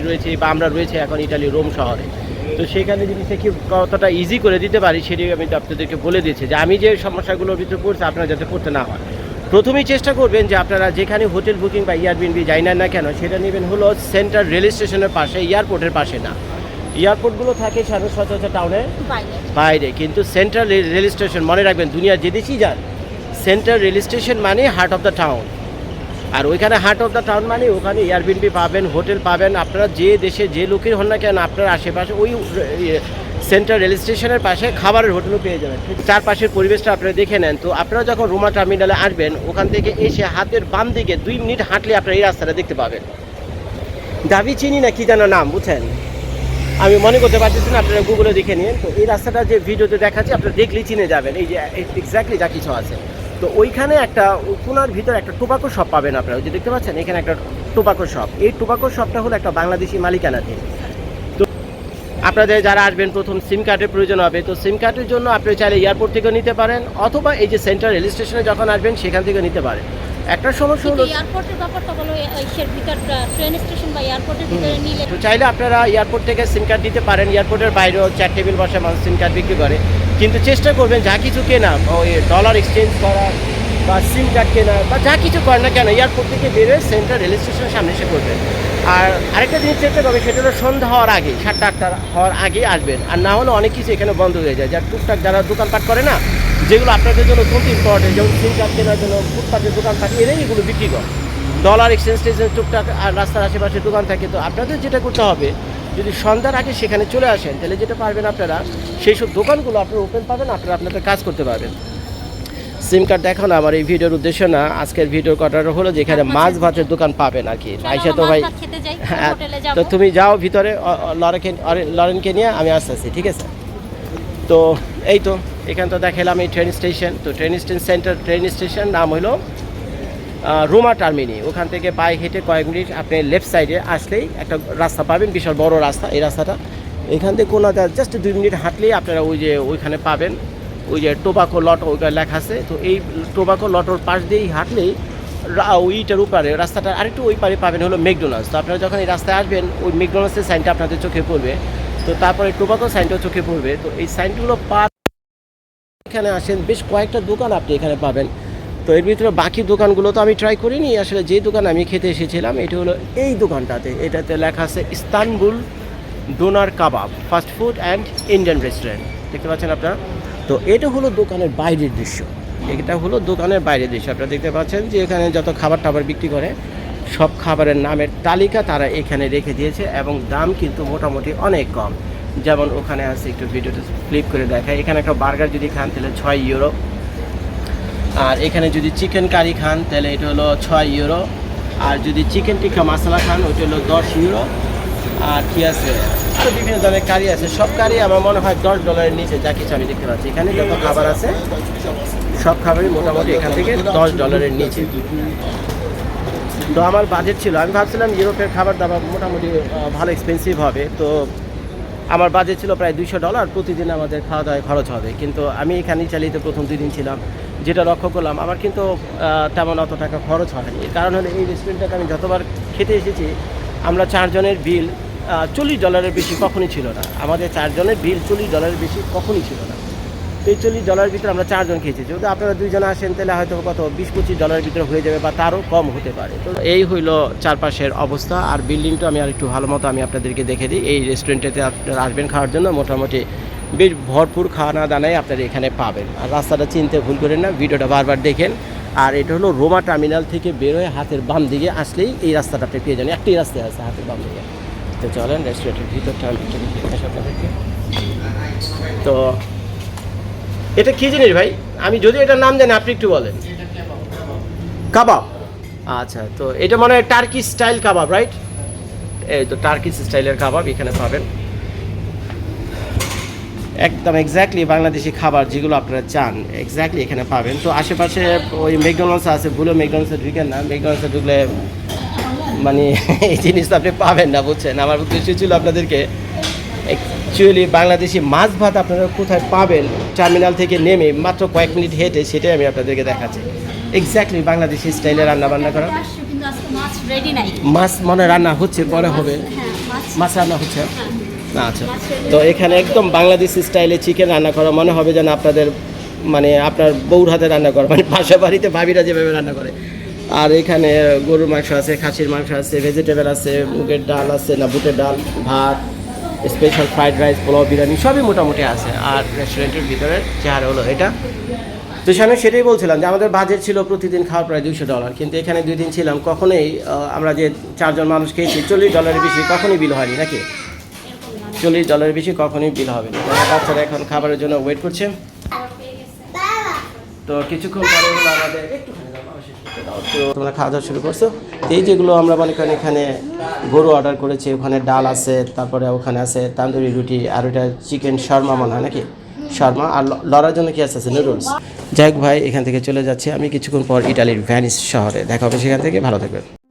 রয়েছে বা আমরা রয়েছে এখন ইটালি রোম শহরে। তো সেখানে জিনিসটা কি কতটা ইজি করে দিতে পারি সেটাই আমি আপনাদেরকে বলে দিয়েছি যে আমি যে সমস্যাগুলোর ভিতরে পড়ছি আপনারা যাতে পড়তে না হয়। প্রথমেই চেষ্টা করবেন যে আপনারা যেখানে হোটেল বুকিং বা এয়ারবিএনবি যাই না না কেন সেটা নেবেন হলো সেন্ট্রাল রেল স্টেশনের পাশে এয়ারপোর্টের পাশে না। এয়ারপোর্টগুলো থাকে সাড়ে সচরাচর টাউনে বাইরে। বাইরে। কিন্তু সেন্ট্রাল রেল স্টেশন মনে রাখবেন দুনিয়া যে দেশেই যান সেন্ট্রাল রেল স্টেশন মানে হার্ট অফ দ্য টাউন আর ওইখানে হার্ট অফ দ্য টাউন মানে ওখানে এয়ারবিনবি পাবেন হোটেল পাবেন। আপনারা যে দেশে যে লোকের হন না কেন, আপনার আশেপাশে ওই সেন্ট্রাল রেল স্টেশনের পাশে খাবারের হোটেলও পেয়ে যাবেন। চারপাশের পরিবেশটা আপনারা দেখে নেন। তো আপনারা যখন রোমা টার্মিনালে আসবেন, ওখান থেকে এসে হাতের বাম দিকে দুই মিনিট হাঁটলে আপনারা এই রাস্তাটা দেখতে পাবেন। দাবি চিনি না কি যেন নাম, বুঝছেন? আমি মনে করতে পারতেছি না, আপনারা গুগলে দেখে নিন। তো এই রাস্তাটা যে ভিডিওতে দেখাচ্ছি, আপনারা দেখলেই চিনে যাবেন। এই যে এক্স্যাক্টলি যা কিছু আছে। তো ওইখানে একটা কোনার ভিতরে একটা টোবাকো শপ পাবেন আপনারা। ওই যে দেখতে পাচ্ছেন এখানে একটা টোবাকো শপ এই টোবাকো শপটা হলো একটা বাংলাদেশি মালিকানাধীন। তো আপনাদের যারা আসবেন প্রথম সিম কার্ডের প্রয়োজন হবে। তো সিম কার্ডের জন্য আপনি চাইলে এয়ারপোর্ট থেকেও নিতে পারেন অথবা এই যে সেন্ট্রাল রেল স্টেশনে যখন আসবেন সেখান থেকে নিতে পারেন। একটা সমস্যা হলো এয়ারপোর্টের ব্যাপারটা বলো এসের ভিতর ট্রেন স্টেশন বা এয়ারপোর্টের ভিতরে নিলে তো চাইলে আপনারা এয়ারপোর্ট থেকে সিম কার্ড দিতে পারেন। এয়ারপোর্টের বাইরেও চার টেবিল বসে মানুষ সিম কার্ড বিক্রি করে। কিন্তু চেষ্টা করবেন যা কিছু কেনা ডলার এক্সচেঞ্জ করা বা সিম কার্ড কেনা বা যা কিছু করেন না কেন এয়ারপোর্ট থেকে বেরোয় সেন্ট্রাল রেল স্টেশনের সামনে এসে করবেন আর আরেকটা জিনিস চেষ্টা করবেন সেটা হলো সন্ধ্যা হওয়ার আগে, সাতটা আটটা হওয়ার আগে আসবেন। আর না হলে অনেক কিছু এখানে বন্ধ হয়ে যায়। যার টুকটাক যারা দোকানপাট করে না, যেগুলো আপনাদের জন্য খুব ইম্পর্টেন্ট যেমন সিম কার্ড কেনার জন্য ফুটপাতের দোকানপাট, এরাই এগুলো বিক্রি করে। ডলার এক্সচেঞ্জ টুকটাক, আর রাস্তার আশেপাশে দোকান থাকে, তো আপনাদের যেটা করতে হবে যদি সন্ধ্যার আগে সেখানে চলে আসেন তাহলে যেটা পারবেন আপনারা সেই সব দোকানগুলো আপনারা ওপেন পাবেন আপনারা আপনাদের কাজ করতে পারবেন। সিম কার্ড দেখো না আমার এই ভিডিওর উদ্দেশ্য না আজকের ভিডিও করার হলো যেখানে মাছ ভাতের দোকান পাবেন আর কি। আইসা তো ভাই হ্যাঁ তো তুমি যাও ভিতরে লরেনকে লরেনকে নিয়ে আমি আসতেছি ঠিক আছে? তো এই তো এখান তো দেখালাম এই ট্রেন স্টেশন তো train station center train station নাম হলো রোমা টার্মিনি। ওখান থেকে পায়ে হেঁটে কয়েক মিনিট আপনি লেফট সাইডে আসলেই একটা রাস্তা পাবেন, বিশাল বড় রাস্তা এই রাস্তাটা। এখান থেকে কোনো জাস্ট দুই মিনিট হাঁটলেই আপনারা ওই যে ওইখানে পাবেন। ওই যে টোবাকো লট ওইখানে লেখা আছে। তো এই টোবাকো লটোর পাশ দিয়েই হাঁটলেই ওইটার উপরে, রাস্তাটা আরেকটু ওই পারে পাবেন হলো মেকডোনাল্ডস তো আপনারা যখন এই রাস্তায় আসবেন, ওই মেকডোনাল্ডসের সাইনটা আপনাদের চোখে পড়বে। তো তারপরে টোবাকো সাইনটাও চোখে পড়বে। তো এই সাইনগুলো পা এখানে আসেন, বেশ কয়েকটা দোকান আপনি এখানে পাবেন। তো এর ভিতরে বাকি দোকানগুলো তো আমি ট্রাই করিনি। আসলে যে দোকান আমি খেতে এসেছিলাম, এটা হলো এই দোকানটাতে। এটাতে লেখা আছে Istanbul doner kebab fast food and Indian restaurant দেখতে পাচ্ছেন আপনারা? তো এটা হলো দোকানের বাইরের দৃশ্য। এটা হলো দোকানের বাইরের দৃশ্য। আপনারা দেখতে পাচ্ছেন যে এখানে যত খাবার টাবার বিক্রি করে, সব খাবারের নামের তালিকা তারা এখানে রেখে দিয়েছে এবং দাম কিন্তু মোটামুটি অনেক কম। যেমন ওখানে আছে, একটু ভিডিওটা ফ্লিপ করে দেখায় এখানে একটা বার্গার যদি খান, তাহলে ছয় ইউরো আর এখানে যদি চিকেন কারি খান, তাহলে এটা হলো ছয় ইউরো আর যদি চিকেন টিক্কা মশলা খান, ওইটা হলো দশ ইউরো আর কি আছে? আরও বিভিন্ন ধরনের কারি আছে। সব কারি আমার মনে হয় দশ ডলারের নিচে, যা কিছু আমি দেখতে পাচ্ছি। এখানে যত খাবার আছে, সব খাবারই মোটামুটি এখান থেকে দশ ডলারের নিচে। তো আমার বাজেট ছিল। আমি ভাবছিলাম ইউরোপের খাবার দাবার মোটামুটি ভালো এক্সপেন্সিভ হবে। তো আমার বাজেট ছিল প্রায় দুইশো ডলার প্রতিদিন আমাদের খাওয়া দাওয়ায় খরচ হবে। কিন্তু আমি এখানেই চালিয়ে প্রথম দুই দিন ছিলাম। যেটা লক্ষ্য করলাম, আমার কিন্তু তেমন অত টাকা খরচ হয়নি। কারণ হলো এই রেস্টুরেন্টটাতে আমি যতবার খেতে এসেছি, আমরা চারজনের বিল চল্লিশ ডলারের বেশি কখনই ছিল না। আমাদের চারজনের বিল চল্লিশ ডলারের বেশি কখনই ছিল না। তো এই চল্লিশ ডলারের ভিতরে আমরা চারজন খেয়েছি। যদি আপনারা দুইজন আসেন, তাহলে হয়তো কত, বিশ, পঁচিশ ডলারের ভিতরে হয়ে যাবে বা তারও কম হতে পারে। তো এই হইল চারপাশের অবস্থা। আর বিল্ডিংটা আমি আর একটু ভালো মতো আমি আপনাদেরকে দেখে দিই। এই রেস্টুরেন্টেতে আপনারা আসবেন খাওয়ার জন্য। মোটামুটি বেশ ভরপুর খাওয়ানা দানাই আপনারা এখানে পাবেন। আর রাস্তাটা চিনতে ভুল করেন না, ভিডিওটা বারবার দেখেন। আর এটা হলো রোমা টার্মিনাল থেকে বেরোয় হাতের বাম দিকে আসলেই এই রাস্তাটা আপনি পেয়ে যান একটাই রাস্তায় আছে হাতের বাম দিকে। তো চলেন রেস্টুরেন্টের ভিতরটা তো এটা কী জিনিস ভাই? আমি যদি এটার নাম জানি, আপনি একটু বলেন। কাবাব। আচ্ছা তো এটা মনে হয় টার্কি স্টাইল কাবাব রাইট এই তো টার্কিস স্টাইলের কাবাব এখানে পাবেন। একদম এক্স্যাক্টলি বাংলাদেশি খাবার যেগুলো আপনারা চান এক্স্যাক্টলি এখানে পাবেন। তো আশেপাশে ওই ম্যাকডোনাল্ডস আছে ভুলে ম্যাকডোনাল্ডসে ঢুকেন না। ম্যাকডোনাল্ডসে ঢুকলে মানে এই জিনিসটা আপনি পাবেন না বুঝছেন? আমার উদ্দেশ্য ছিল আপনাদেরকে অ্যাকচুয়ালি বাংলাদেশি মাছ ভাত আপনারা কোথায় পাবেন টার্মিনাল থেকে নেমে মাত্র কয়েক মিনিট হেঁটে সেটাই আমি আপনাদেরকে দেখাচ্ছি। এক্স্যাক্টলি বাংলাদেশি স্টাইলে রান্না বান্না করা। মাছ মনে রান্না হচ্ছে পরে হবে। হ্যাঁ মাছ রান্না হচ্ছে। হ্যাঁ। আচ্ছা। তো এখানে একদম বাংলাদেশি স্টাইলে চিকেন রান্না করা, মনে হবে যেন আপনাদের মানে আপনার বউর হাতে রান্না করা মানে বাসা বাড়িতে ভাবিরা যেভাবে রান্না করে। আর এখানে গরুর মাংস আছে, খাসির মাংস আছে ভেজিটেবল আছে, মুগের ডাল আছে, না বুটের ডাল, ভাত special fried rice pulao, biryani, সবই মোটামুটি আছে। আর রেস্টুরেন্টের ভিতরে চেহারা হলো এটা। তো সেখানে সেটাই বলছিলাম যে আমাদের বাজেট ছিল প্রতিদিন খাওয়ার প্রায় দুইশো ডলার কিন্তু এখানে দুই দিন ছিলাম, কখনোই আমরা যে চারজন মানুষ খেয়েছি, চল্লিশ ডলারের বেশি কখনোই বিল হয়নি, নাকি? চল্লিশ ডলারের বেশি কখনোই বিল হবে না। বাচ্চারা এখন খাবারের জন্য ওয়েট করছে। তো কিছুক্ষণ পরে আমাদের তোমরা খাওয়া দাওয়া শুরু করছ। এই যেগুলো আমরা মনে করেন এখানে গরু অর্ডার করেছি, ওখানে ডাল আছে, তারপরে ওখানে আছে তান্দুরি রুটি, আর ওটা চিকেন শর্মা মনে হয় নাকি? শর্মা, আর লড়ার জন্য কি আছে? আছে নুডলস যাই ভাই, এখান থেকে চলে যাচ্ছে। আমি কিছুক্ষণ পর ইটালির ভ্যানিস শহরে। দেখা হবে সেখান থেকে। ভালো থাকবেন।